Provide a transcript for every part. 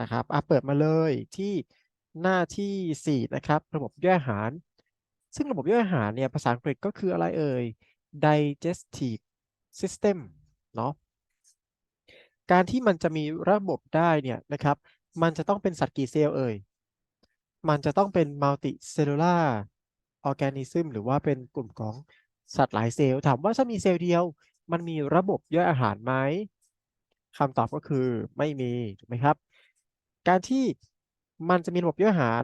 นะครับอะเปิดมาเลยที่หน้าที่สี่นะครับ ระบบย่อยอาหาร ซึ่งระบบย่อยอาหารเนี่ยภาษาอังกฤษก็คืออะไรเอ่ย digestive system เนาะการที่มันจะมีระบบได้เนี่ยนะครับ มันจะต้องเป็นสัตว์กี่เซลล์เอ่ย มันจะต้องเป็น multicellular organism หรือว่าเป็นกลุ่มของสัตว์หลายเซลล์ ถามว่าถ้ามีเซลล์เดียว มันมีระบบย่อยอาหารไหมคำตอบก็คือไม่มี ถูกไหมครับ การที่มันจะมีระบบย่อยอาหาร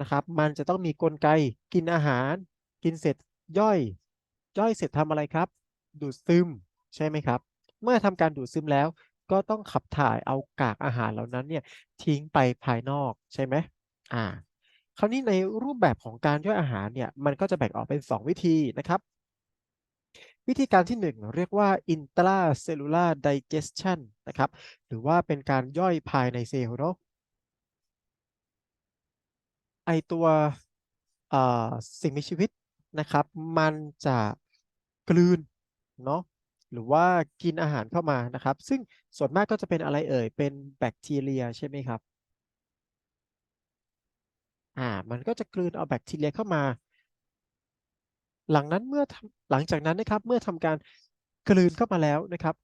นะครับ มันจะต้องมีกลไกกินอาหาร กินเสร็จย่อย ย่อยเสร็จทำอะไรครับ ดูดซึมใช่ไหมครับ เมื่อทำการดูดซึมแล้ว ก็ต้องขับถ่ายเอากากอาหารเหล่านั้นเนี่ยทิ้งไปภายนอกใช่ไหมอ่า คราวนี้ในรูปแบบของการย่อยอาหารเนี่ยมันก็จะแบ่งออกเป็น 2 วิธีนะครับ วิธีการที่ 1 เรียกว่า intracellular digestion นะครับ หรือว่าเป็นการย่อยภายในเซลล์เนาะ ไอตัวสิ่งมีชีวิตนะครับ มันจะกลืนเนาะหรือว่ากินอาหารเข้ามานะครับ ซึ่งส่วนมากก็จะเป็นอะไรเอ่ย เป็นแบคทีเรียใช่ไหมครับ อ่า มันก็จะกลืนเอาแบคทีเรียเข้ามา หลังนั้นเมื่อหลังจากนั้นนะครับ เมื่อทำการกลืนเข้ามาแล้วนะครับ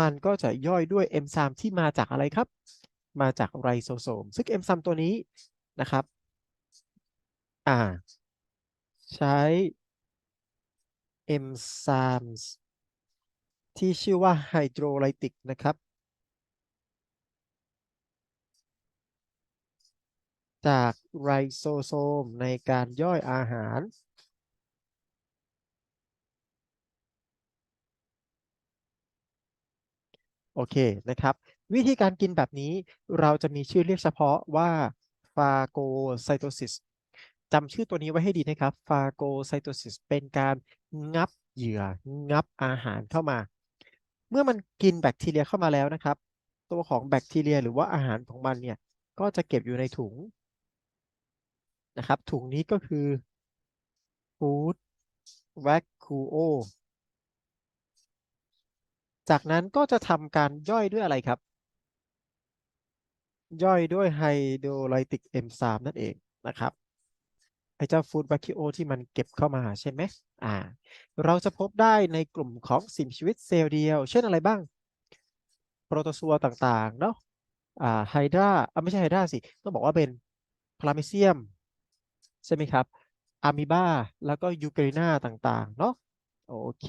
มันก็จะย่อยด้วยเอนไซม์ที่มาจากอะไรครับ มาจากไรโซโซม ซึ่งเอนไซม์ตัวนี้นะครับ อ่า ใช้เอนไซม์ที่ชื่อว่าไฮโดรไลติกนะครับ จากไรโซโซมในการย่อยอาหาร โอเคนะครับ วิธีการกินแบบนี้เราจะมีชื่อเรียกเฉพาะว่าฟาโกไซโตซิส จำชื่อตัวนี้ไว้ให้ดีนะครับฟาโกไซโตซิสเป็นการงับเหยื่อ งับอาหารเข้ามา เมื่อมันกินแบคทีเรียเข้ามาแล้วนะครับ ตัวของแบคทีเรียหรือว่าอาหารของมันเนี่ย ก็จะเก็บอยู่ในถุงนะครับ ถุงนี้ก็คือ food vacuo จากนั้นก็จะทำการย่อยด้วยอะไรครับ ย่อยด้วยไฮโดรไลติกเอนไซม์นั่นเองนะครับ ไอ้เจ้าฟูดแบคทีโอที่มันเก็บเข้ามาใช่ไหมอ่า เราจะพบได้ในกลุ่มของสิ่งชีวิตเซลล์เดียว เช่นอะไรบ้าง โปรโตซัวต่างๆ เนาะอ่าไฮดราอ่าไม่ใช่ไฮดราสิ ต้องบอกว่าเป็นพลาเมเซียม ใช่ไหมครับอะมีบาแล้วก็ยูเกรินาต่างๆ เนาะโอเค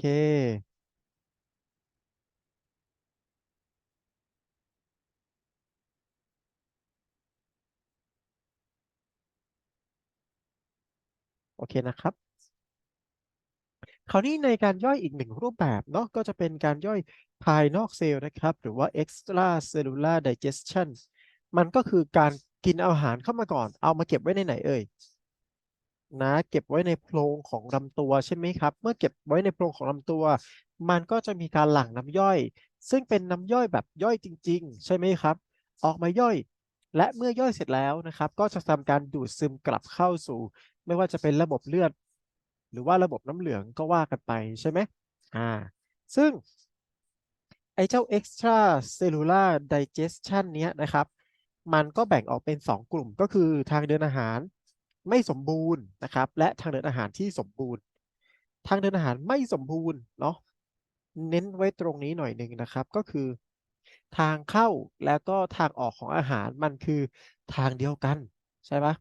โอเคนะครับ คราวนี้ในการย่อยอีกหนึ่งรูปแบบเนาะก็จะเป็นการย่อยภายนอกเซลล์นะครับ หรือว่า extracellular digestion มันก็คือการกินอาหารเข้ามาก่อน เอามาเก็บไว้ในไหนเอ่ยนะเก็บไว้ในโพรงของลำตัวใช่ไหมครับ เมื่อเก็บไว้ในโพรงของลำตัว มันก็จะมีการหลั่งน้ำย่อย ซึ่งเป็นน้ำย่อยแบบย่อยจริง ๆ ใช่ไหมครับ ออกมาย่อย และเมื่อย่อยเสร็จแล้วนะครับ ก็จะทำการดูดซึมกลับเข้าสู่ ไม่ว่าจะเป็นระบบเลือด หรือว่าระบบน้ำเหลืองก็ว่ากันไปใช่ไหมอ่าซึ่ง ไอ้เจ้า extra cellular digestion เนี้ยนะครับ มันก็แบ่งออกเป็น 2 กลุ่มก็คือทางเดินอาหารไม่สมบูรณ์นะครับ และทางเดินอาหารที่สมบูรณ์ ทางเดินอาหารไม่สมบูรณ์เนาะเน้นไว้ตรงนี้หน่อยหนึ่งนะครับ ก็คือ ทางเข้าแล้วก็ทางออกของอาหารมันคือทางเดียวกัน ใช่ปะ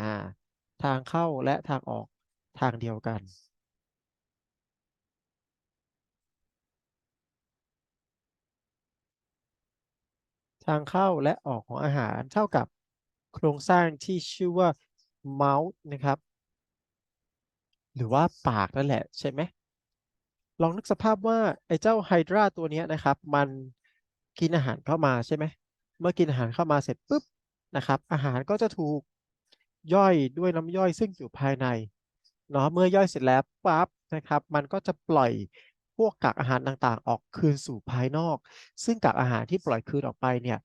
อ่า ทางเข้าและทางออกทางเดียวกัน ทางเข้าและออกของอาหารเท่ากับโครงสร้างที่ชื่อว่า mouth นะครับ หรือว่าปากนั่นแหละใช่ไหมลองนึกสภาพว่าไอ้เจ้าไฮดราตัวนี้นะครับ มันกินอาหารเข้ามาใช่ไหมเมื่อกินอาหารเข้ามาเสร็จปุ๊บนะครับ อาหารก็จะถูก ย่อยด้วยน้ำย่อยซึ่งอยู่ภายในเนาะเมื่อย่อยเสร็จแล้วปั๊บนะครับ มันก็จะปล่อยพวกกากอาหารต่างๆ ออกคืนสู่ภายนอก ซึ่งกากอาหารที่ปล่อยคืนออกไปเนี่ย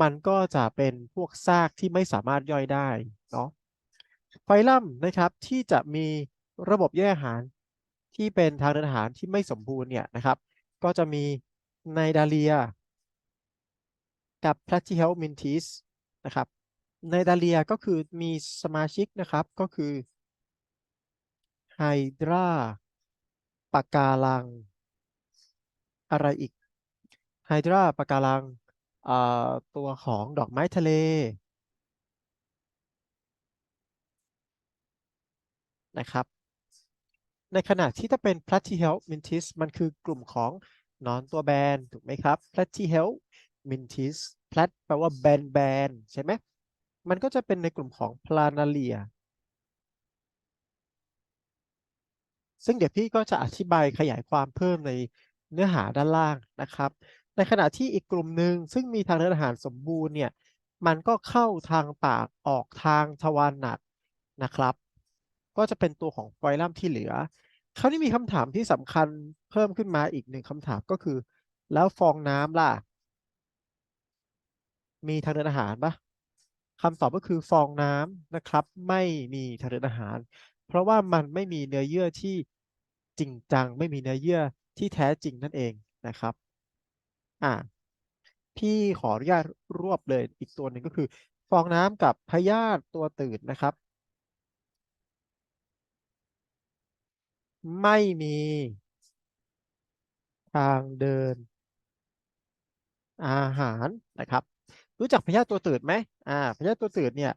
มันก็จะเป็นพวกซากที่ไม่สามารถย่อยได้เนาะไฟลัมนะครับที่จะมีระบบย่อยอาหารที่เป็นทางเดินอาหารที่ไม่สมบูรณ์เนี่ยนะครับ ก็จะมีไนดาเลีย กับ Platyhelminthes นะครับ ในดาเลียก็คือมีสมาชิกนะครับก็คือไฮดราปะการัง อะไรอีกไฮดราปะการังตัวของดอกไม้ทะเล นะครับ ในขณะที่ถ้าเป็น Platyhelminthes มันคือกลุ่มของนอนตัวแบน ถูกไหมครับ Platyhelminthes plat แปลว่าแบนแบนใช่ไหม มันก็จะเป็นในกลุ่มของ Planalia ซึ่งเดี๋ยวพี่ก็จะอธิบายขยายความเพิ่มในเนื้อหาด้านล่างนะครับ ในขณะที่อีกกลุ่มหนึ่งซึ่งมีทางเดินอาหารสมบูรณ์เนี่ย มันก็เข้าทางปากออกทางทวารหนักนะครับ ก็จะเป็นตัวของไฟลัมที่เหลือคราวนี้มีคำถามที่สำคัญเพิ่มขึ้นมาอีกหนึ่งคำถามก็คือ แล้วฟองน้ำล่ะ มีทางเดินอาหารปะ คำตอบก็คือฟองน้ำนะครับ ไม่มีทางเดินอาหาร เพราะว่ามันไม่มีเนื้อเยื่อที่จริงจัง ไม่มีเนื้อเยื่อที่แท้จริงนั่นเองนะครับอ่าพี่ขออนุญาตรวบเลยอีกตัวหนึ่งก็คือ ฟองน้ำกับพยาธิตัวตืดนะครับ ไม่มี ทางเดิน อาหารนะครับ รู้จักพยาธิตัวตืดไหมอ่าพยาธิตัวตืดเนี่ย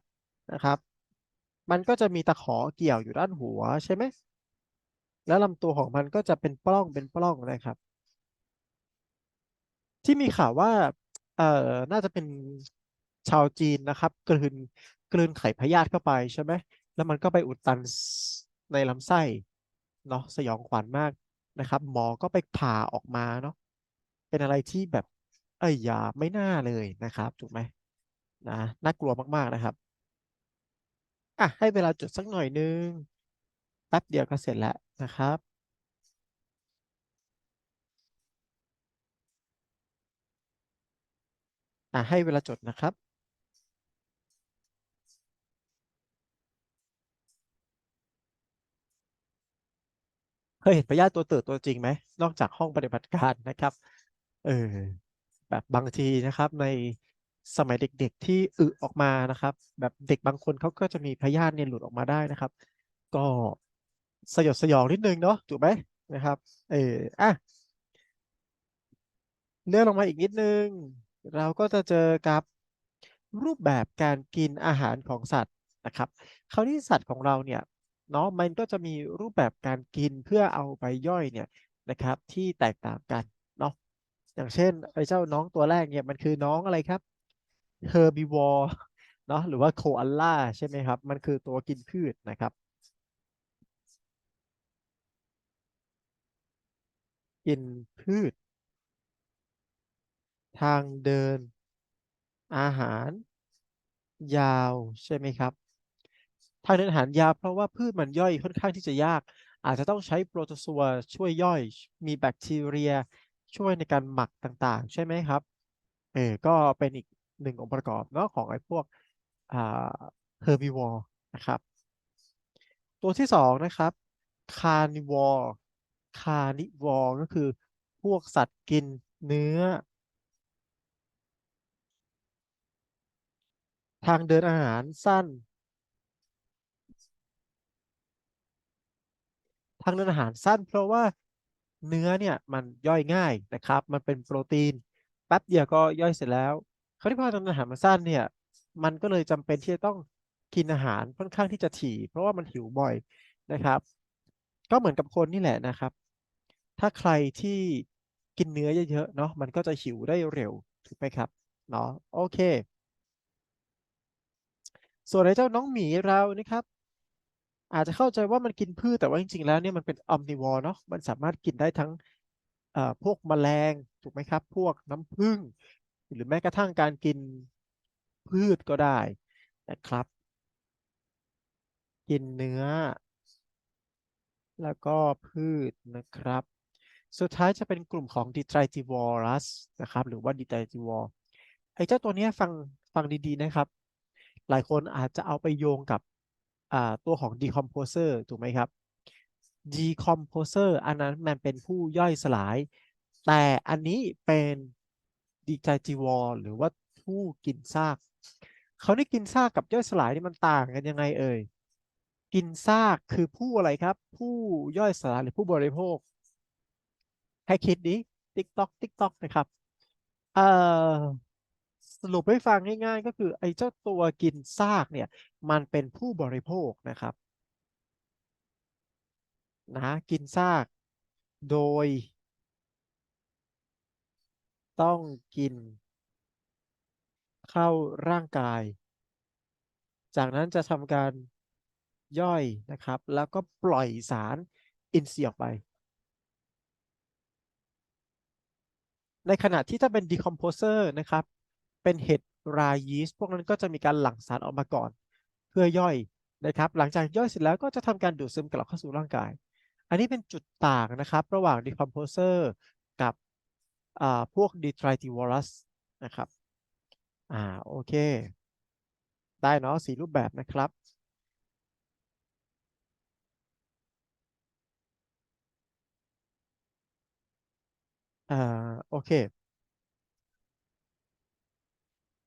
นะครับ มันก็จะมีตะขอเกี่ยวอยู่ด้านหัวใช่ไหมแล้วลำตัวของมันก็จะเป็นปล้องเป็นปล้องนะครับ ที่มีข่าวว่าเอ่อน่าจะเป็นชาวจีนนะครับ กลืนกลืนไข่พยาธิเข้าไปใช่ไหมแล้วมันก็ไปอุดตันในลำไส้เนาะสยองขวัญมากนะครับ หมอก็ไปผ่าออกมาเนาะเป็นอะไรที่แบบ เอ้ยอย่าไม่น่าเลยนะครับถูกไหมนะน่ากลัวมากๆนะครับอะให้เวลาจดสักหน่อยนึงแป๊บเดียวก็เสร็จแล้วนะครับอะให้เวลาจดนะครับเคยเห็นพยาตัวเติบตัวจริงไหมนอกจากห้องปฏิบัติการนะครับ เออ แบบบางทีนะครับในสมัยเด็กๆที่อึออกมานะครับ แบบเด็กบางคนเขาก็จะมีพยาธิเนี่ยหลุดออกมาได้นะครับ ก็สยดสยองนิดนึงเนาะถูกไหมนะครับ เอออะเลื่อนลงมาอีกนิดนึง เราก็จะเจอกับรูปแบบการกินอาหารของสัตว์นะครับคราวนี้สัตว์ของเราเนี่ยเนาะมันก็จะมีรูปแบบการกินเพื่อเอาไปย่อยเนี่ยนะครับ ที่แตกต่างกัน อย่างเช่นไอ้เจ้าน้องตัวแรกเนี่ยมันคือน้องอะไรครับเฮอร์บิวอร์เนาะหรือว่าโคอาล่าใช่ไหมครับ มันคือตัวกินพืชนะครับ กินพืช ทางเดิน อาหาร ยาวใช่ไหมครับ ทางเดินอาหารยาวเพราะว่าพืชมันย่อยค่อนข้างที่จะยาก อาจจะต้องใช้โปรโตซัวช่วยย่อย มีแบคทีเรีย ช่วยในการหมักต่างๆ ใช่ไหมครับ เออ ก็เป็นอีกหนึ่งองค์ประกอบเนาะของไอ้พวกอ่าเฮอร์บิวอร์นะครับ ตัวที่สองนะครับคาร์นิวอร์คาร์นิวอร์ก็คือพวกสัตว์กินเนื้อ ทางเดินอาหารสั้น ทางเดินอาหารสั้น เพราะว่า เนื้อเนี่ยมันย่อยง่ายนะครับ มันเป็นโปรตีนแป๊บเดียวก็ย่อยเสร็จแล้วคราวที่พอทางเดินอาหารมันสั้นเนี่ย มันก็เลยจำเป็นที่จะต้องกินอาหารค่อนข้างที่จะถี่ เพราะว่ามันหิวบ่อยนะครับ ก็เหมือนกับคนนี่แหละนะครับ ถ้าใครที่กินเนื้อเยอะๆเนาะมันก็จะหิวได้เร็วถูกไหมครับเนาะโอเค ส่วนไอ้เจ้าน้องหมีเรานะครับ อาจจะเข้าใจว่ามันกินพืชแต่ว่าจริงๆแล้วเนี่ยมันเป็นอมนิวอร์เนาะมันสามารถกินได้ทั้งพวกแมลงถูกไหมครับ พวกน้ำผึ้งหรือแม้กระทั่งการกินพืชก็ได้นะครับ กินเนื้อ แล้วก็พืชนะครับ สุดท้ายจะเป็นกลุ่มของ Detritivores นะครับ หรือว่า Detritivore ไอ้เจ้าตัวเนี้ยฟังฟังดีๆนะครับ หลายคนอาจจะเอาไปโยงกับ ตัวของ decomposer ถูกไหมครับ decomposer อันนั้นมันเป็นผู้ย่อยสลาย แต่อันนี้เป็น detritivore หรือว่าผู้กินซากเขาได้กินซากกับย่อยสลายนี่มันต่างกันยังไงเอ่ยกินซากคือผู้อะไรครับ ผู้ย่อยสลายหรือผู้บริโภค ให้คิดดิติ๊กต๊อกติ๊กต๊อกนะครับเอ่อ สรุปให้ฟังง่ายๆ ก็คือไอ้เจ้าตัวกินซากเนี่ยมันเป็นผู้บริโภคนะครับนะกินซากโดย ต้องกิน เข้าร่างกาย จากนั้นจะทำการย่อยนะครับ แล้วก็ปล่อยสารอินทรีย์ออกไป ในขณะที่ถ้าเป็น decomposer นะครับ เป็นเห็ดรายีสต์พวกนั้นก็จะมีการหลั่งสารออกมาก่อน เพื่อย่อยนะครับ หลังจากย่อยเสร็จแล้วก็จะทำการดูดซึมกลับเข้าสู่ร่างกาย อันนี้เป็นจุดต่างนะครับ ระหว่าง decomposer กับพวก detritivores นะครับอ่าโอเค ได้เนาะสีรูปแบบนะครับอ่าโอเค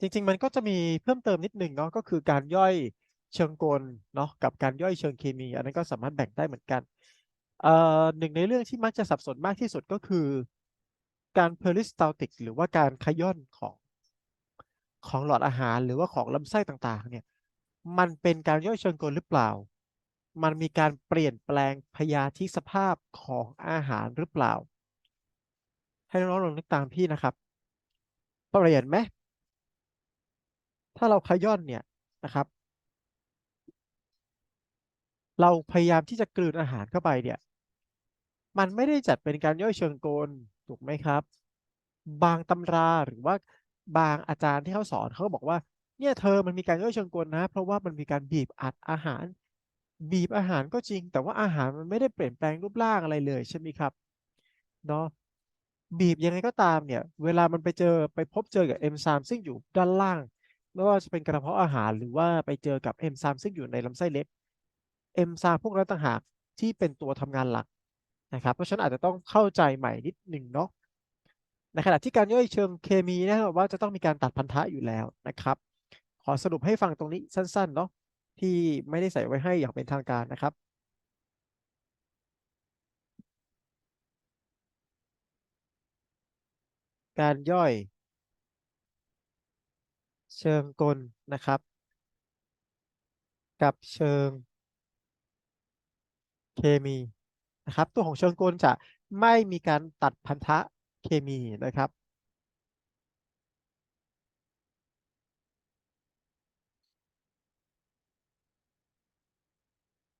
จริง ๆ มันก็จะมีเพิ่มเติมนิดหนึ่งเนาะก็คือการย่อยเชิงกลเนาะกับการย่อยเชิงเคมี อันนั้นก็สามารถแบ่งได้เหมือนกันเอ่อหนึ่งในเรื่องที่มักจะสับสนมากที่สุดก็คือ การเพอริสตัลติกหรือว่าการขย่อนของของหลอดอาหารหรือว่าของลำไส้ต่างๆ เนี่ย มันเป็นการย่อยเชิงกลหรือเปล่า มันมีการเปลี่ยนแปลงพยาธิสภาพของอาหารหรือเปล่า ให้น้องๆลองนึกตามพี่นะครับ เปลี่ยนไหม ถ้าเราขย่อนเนี่ยนะครับ เราพยายามที่จะกลืนอาหารเข้าไปเนี่ย มันไม่ได้จัดเป็นการย่อยเชิงกลถูกไหมครับ บางตำราหรือว่าบางอาจารย์ที่เขาสอนเขาบอกว่าเนี่ยเธอมันมีการย่อยเชิงกลนะ เพราะว่ามันมีการบีบอัดอาหาร บีบอาหารก็จริง แต่ว่าอาหารมันไม่ได้เปลี่ยนแปลงรูปร่างอะไรเลยใช่ไหมครับเนาะบีบยังไงก็ตามเนี่ย เวลามันไปเจอไปพบเจอกับเอนไซม์ซึ่งอยู่ด้านล่าง ไม่ว่าจะเป็นกระเพาะอาหารหรือว่าไปเจอกับเอนไซม์ซึ่งอยู่ในลำไส้เล็กเอนไซม์พวกนั้นต่างหากที่เป็นตัวทำงานหลักนะครับ เพราะฉะนั้นอาจจะต้องเข้าใจใหม่นิดหนึ่งเนาะในขณะที่การย่อยเชิงเคมีแน่นอนว่าจะต้องมีการตัดพันธะอยู่แล้วนะครับ ขอสรุปให้ฟังตรงนี้สั้นๆเนาะที่ไม่ได้ใส่ไว้ให้อย่างเป็นทางการนะครับการย่อย เชิงกลนะครับ กับเชิงเคมีนะครับ ตัวของเชิงกลจะไม่มีการตัดพันธะเคมีนะครับ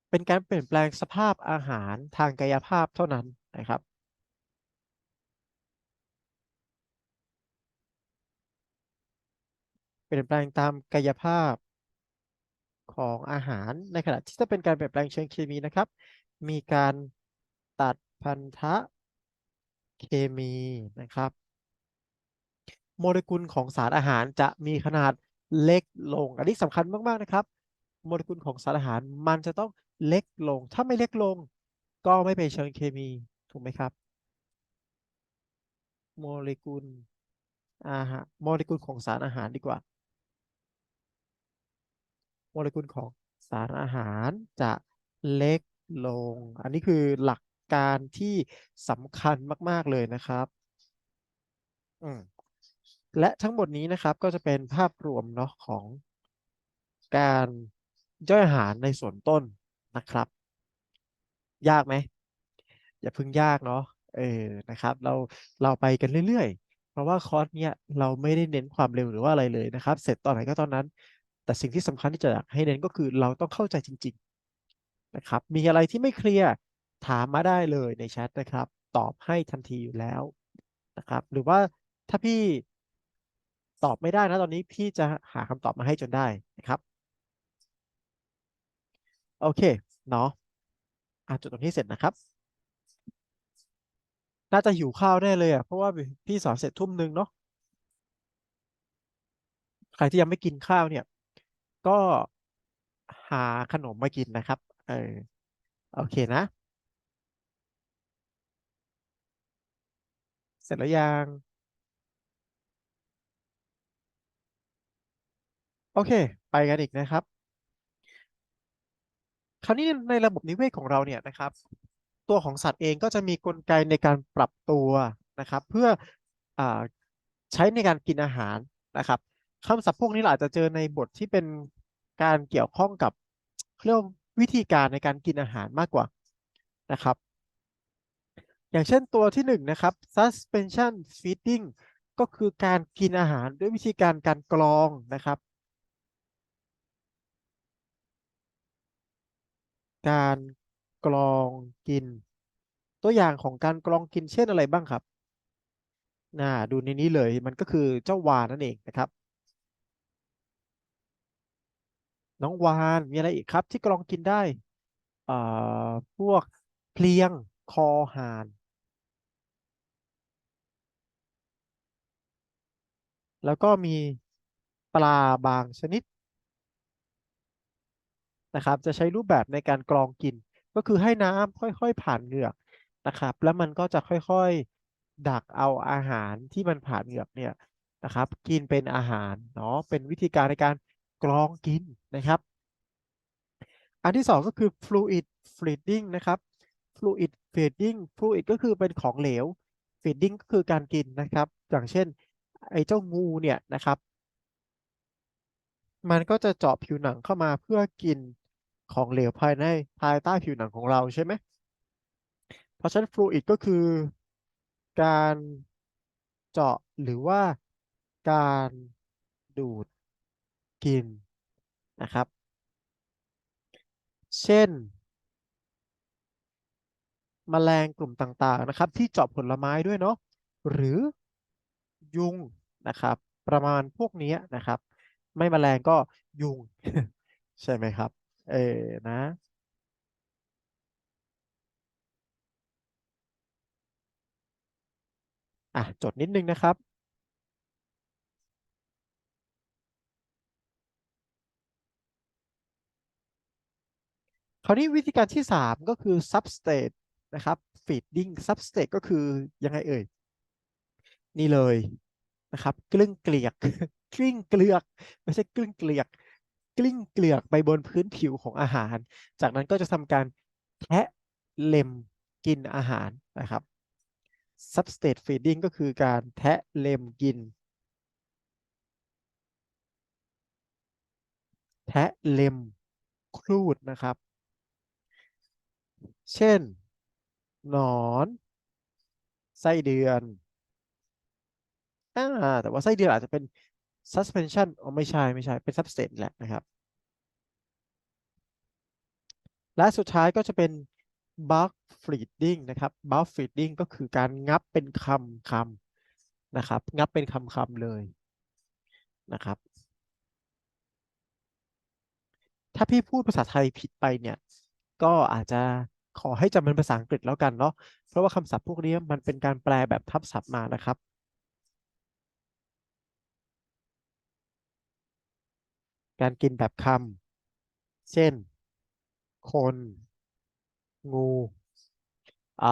เป็นการเปลี่ยนแปลงสภาพอาหารทางกายภาพเท่านั้นนะครับ เปลี่ยนแปลงตามกายภาพของอาหาร ในขณะที่ถ้าเป็นการเปลี่ยนแปลงเชิงเคมีนะครับ มีการตัดพันธะเคมีนะครับ โมเลกุลของสารอาหารจะมีขนาดเล็กลง อันนี้สำคัญมากๆนะครับ โมเลกุลของสารอาหารมันจะต้องเล็กลง ถ้าไม่เล็กลง ก็ไม่เป็นเชิงเคมีถูกไหมครับ โมเลกุลอาหารโมเลกุลของสารอาหารดีกว่า โมเลกุลของสารอาหารจะเล็กลง อันนี้คือหลักการที่สำคัญมาก ๆ เลยนะครับ และทั้งหมดนี้นะครับก็จะเป็นภาพรวมเนาะของการย่อยอาหารในส่วนต้นนะครับ ยากไหม อย่าพิ่งยากเนาะเออนะครับ เราเราไปกันเรื่อย ๆ เพราะว่าคอร์สเนี้ยเราไม่ได้เน้นความเร็วหรือว่าอะไรเลยนะครับ เสร็จตอนไหนก็ตอนนั้น แต่สิ่งที่สำคัญที่จะอยากให้เน้นก็คือเราต้องเข้าใจจริง ๆนะครับ มีอะไรที่ไม่เคลียร์ถามมาได้เลยในแชทนะครับ ตอบให้ทันทีอยู่แล้วนะครับ หรือว่าถ้าพี่ตอบไม่ได้นะตอนนี้พี่จะหาคำตอบมาให้จนได้นะครับ โอเคเนาะอะจุดตรงนี้เสร็จนะครับ น่าจะหิวข้าวแน่เลยอะเพราะว่าพี่สอนเสร็จทุ่มหนึ่งเนาะใครที่ยังไม่กินข้าวเนี่ย ก็หาขนมมากินนะครับ เออ โอเคนะ เสร็จแล้วยัง โอเค ไปกันอีกนะครับ คราวนี้ในระบบนิเวศของเราเนี่ยนะครับ ตัวของสัตว์เองก็จะมีกลไกในการปรับตัวนะครับ เพื่ออใช้ในการกินอาหารนะครับ คำศัพท์พวกนี้เราอาจจะเจอในบทที่เป็นการเกี่ยวข้องกับเรียกว่าวิธีการในการกินอาหารมากกว่านะครับ อย่างเช่นตัวที่หนึ่งนะครับ suspension feeding ก็คือการกินอาหารด้วยวิธีการการกรองนะครับ การกรองกิน ตัวอย่างของการกรองกินเช่นอะไรบ้างครับน่าดูในนี้เลยมันก็คือเจ้าวาฬนั่นเองนะครับ น้องวานมีอะไรอีกครับ ที่กรองกินได้เอ่อพวกเพลียงคอหานแล้วก็มีปลาบางชนิดนะครับ จะใช้รูปแบบในการกรองกิน ก็คือให้น้ำค่อยๆ ผ่านเหงือกนะครับ แล้วมันก็จะค่อยๆดักเอาอาหารที่มันผ่านเหงือกเนี่ยนะครับ กินเป็นอาหารเนาะเป็นวิธีการในการ กรองกินนะครับ อันที่สองก็คือ fluid feeding นะครับ fluid feeding fluid ก็คือเป็นของเหลว feeding ก็คือการกินนะครับ อย่างเช่น ไอ้เจ้างูเนี่ยนะครับ มันก็จะเจาะผิวหนังเข้ามาเพื่อกินของเหลวภายในภายใต้ผิวหนังของเราใช่ไหมเพราะฉะนั้น fluid ก็คือการเจาะหรือว่าการดูด กินนะครับ เช่นแมลงกลุ่มต่างๆนะครับ ที่เจาะผลไม้ด้วยเนาะหรือยุงนะครับ ประมาณพวกนี้นะครับ ไม่แมลงก็ยุง ใช่ไหมครับ เออนะอะจดนิดนึงนะครับาวนี้วิธีการที่สามก็คือ substrate นะครับ feeding substrate ก็คือยังไงเอ่ย นี่เลยนะครับกลิ้งเกลียกกลิ้งเกลือกไม่ใช่กลิ้งเกลียกกลิ้งเกลือกไปบนพื้นผิวของอาหาร จากนั้นก็จะทำการแทะเล็มกินอาหารนะครับ substrate feeding ก็คือการแทะเล็มกิน แทะเล็มครูดนะครับ เช่น หนอน ไส้เดือนอ่าแต่ว่าไส้เดือนอาจจะเป็น suspension อ๋อไม่ใช่ไม่ใช่เป็น substrate แหละนะครับ และสุดท้ายก็จะเป็น bulk feeding นะครับ bulk feeding ก็คือการงับเป็นคำคำนะครับ งับเป็นคำคำเลยนะครับ ถ้าพี่พูดภาษาไทยผิดไปเนี่ย ก็อาจจะ ขอให้จำเป็นภาษาอังกฤษแล้วกันเนาะเพราะว่าคำศัพท์พวกนี้มันเป็นการแปลแบบทับศัพท์มานะครับ การกินแบบคำเช่น คน งูอ่า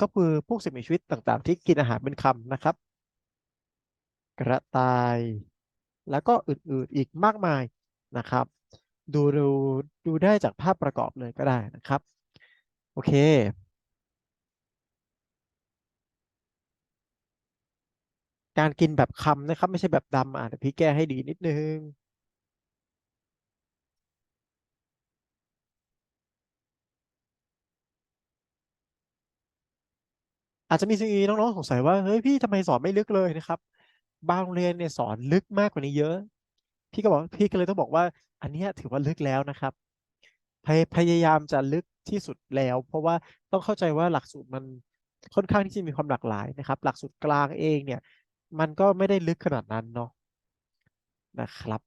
ก็คือพวกสิ่งมีชีวิตต่างๆ ที่กินอาหารเป็นคำนะครับ กระต่าย แล้วก็อื่นๆอีกมากมายนะครับ ดูดูดูได้จากภาพประกอบเลยก็ได้นะครับ อเค การกินแบบคำนะครับ ไม่ใช่แบบดำอะเดี๋ยวพี่แก้ให้ดีนิดนึง อาจจะมีสิ่งนี้น้องๆสงสัยว่าเฮ้ยพี่ทำไมสอนไม่ลึกเลยนะครับ บางโรงเรียนเนี่ยสอนลึกมากกว่านี้เยอะ พี่ก็บอกพี่ก็เลยต้องบอกว่า อันนี้ถือว่าลึกแล้วนะครับ พยายามจะลึกที่สุดแล้ว เพราะว่าต้องเข้าใจว่าหลักสูตรมันค่อนข้างที่จะมีความหลากหลายนะครับ หลักสูตรกลางเองเนี่ย มันก็ไม่ได้ลึกขนาดนั้นเนาะนะครับ